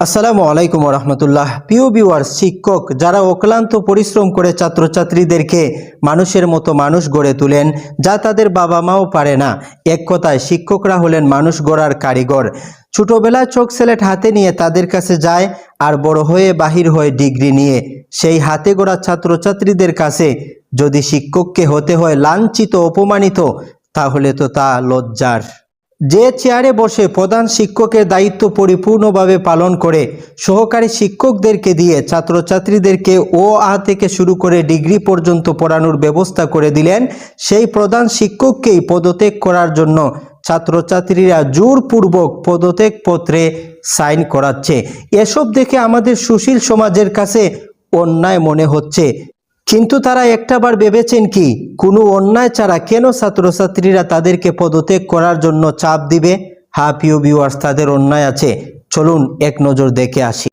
আসসালামু আলাইকুম রহমতুল্লাহ প্রিয় ভিউয়ার শিক্ষক, যারা অক্লান্ত পরিশ্রম করে ছাত্রছাত্রীদেরকে মানুষের মতো মানুষ গড়ে তোলেন, যা তাদের বাবা মাও পারে না। এক কথায়, শিক্ষকরা হলেন মানুষ গড়ার কারিগর। ছোটবেলায় চোখ সেলেট হাতে নিয়ে তাদের কাছে যায় আর বড় হয়ে বাহির হয়ে ডিগ্রি নিয়ে। সেই হাতে গড়া ছাত্রছাত্রীদের কাছে যদি শিক্ষককে হতে হয় লাঞ্ছিত, অপমানিত, তাহলে তো তা লজ্জার। যে চেয়ারে বসে প্রধান শিক্ষকের দায়িত্ব পরিপূর্ণভাবে পালন করে, সহকারী শিক্ষকদেরকে দিয়ে ছাত্রছাত্রীদেরকে ও আ থেকে শুরু করে ডিগ্রি পর্যন্ত পড়ানোর ব্যবস্থা করে দিলেন সেই প্রধান শিক্ষককেই পদত্যাগ করার জন্য ছাত্রছাত্রীরা জোরপূর্বক পদত্যাগ পত্রে সাইন করাচ্ছে। এসব দেখে আমাদের সুশীল সমাজের কাছে অন্যায় মনে হচ্ছে। কিন্তু তারা একটাবার ভেবেছেন কি, কোনো অন্যায় ছাড়া কেন ছাত্রছাত্রীরা তাদেরকে পদত্যাগ করার জন্য চাপ দিবে? হা পিও ভিউয়ার্স তাদের অন্যায় আছে। চলুন এক নজর দেখে আসি।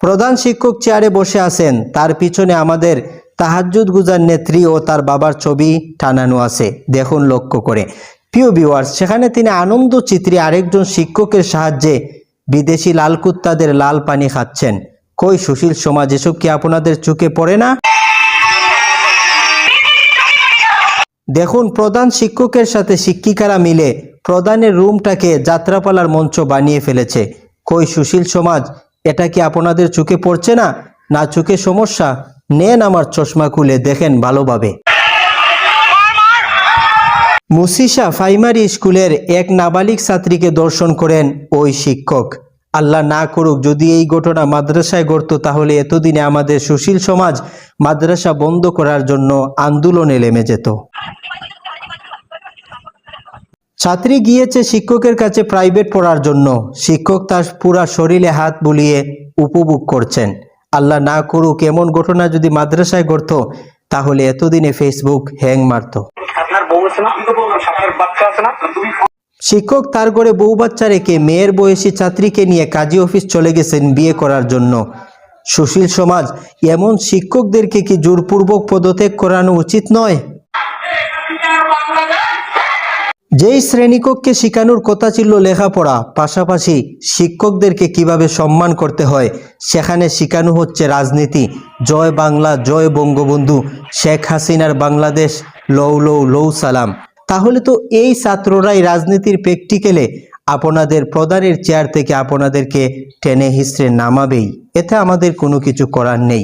প্রধান শিক্ষক চেয়ারে বসে আছেন। তার পিছনে আমাদের তাহাজ্জুদ গুজার নেত্রী ও তার বাবার ছবি টানানো আছে। দেখুন লক্ষ্য করে। প্রিয় ভিউয়ার্স সেখানে তিনি আনন্দ চিত্রে আরেকজন শিক্ষকের সাহায্যে বিদেশি লাল কুত্তাদের লাল পানি খাচ্ছেন। কই সুশীল সমাজ, এসব কি আপনাদের চোখে পড়ে না? দেখুন, প্রধান শিক্ষকের সাথে শিক্ষিকারা মিলে প্রধানের রুমটাকে যাত্রাপালার মঞ্চ বানিয়ে ফেলেছে। কই সুশীল সমাজ, এটা কি আপনাদের চোখে পড়ছে না? না চোখে সমস্যা? নেন আমার চশমা খুলে, দেখেন ভালোভাবে। মুসিসা প্রাইমারি স্কুলের এক নাবালিক ছাত্রীকে দর্শন করেন ওই শিক্ষক। আল্লাহ না করুক, যদি এই ঘটনা মাদ্রাসায় ঘটত, তাহলে এতদিনে আমাদের সুশীল সমাজ মাদ্রাসা বন্ধ করার জন্য আন্দোলনে নেমে যেত। ছাত্রী গিয়েছে শিক্ষকের কাছে প্রাইভেট পড়ার জন্য। শিক্ষক তার পুরা শরীরে হাত বুলিয়ে উপভোগ করছেন। আল্লাহ না করুক, এমন ঘটনা যদি মাদ্রাসায় ঘটত, তাহলে এতদিনে ফেসবুক হ্যাং মারত। আপনার বউ আছে না? শিক্ষক তার ঘরে বউ বাচ্চা রেখে মেয়ের বয়সী ছাত্রীকে নিয়ে কাজী অফিস চলে গেছেন বিয়ে করার জন্য। সুশীল সমাজ, এমন শিক্ষকদেরকে কি জোরপূর্বক পদত্যাগ করানো উচিত নয়? যেই শ্রেণীকক্ষে শেখানোর কথা ছিল লেখাপড়া, পাশাপাশি শিক্ষকদেরকে কীভাবে সম্মান করতে হয়, সেখানে শেখানো হচ্ছে রাজনীতি। জয় বাংলা, জয় বঙ্গবন্ধু, শেখ হাসিনার বাংলাদেশ লৌ লৌ লৌ সালাম। তাহলে তো এই ছাত্ররাই রাজনীতির প্র্যাকটিক্যালে আপনাদের প্রধানের চেয়ার থেকে আপনাদেরকে টেনে হিসড়ে নামাবেই। এতে আমাদের কোনো কিছু করার নেই।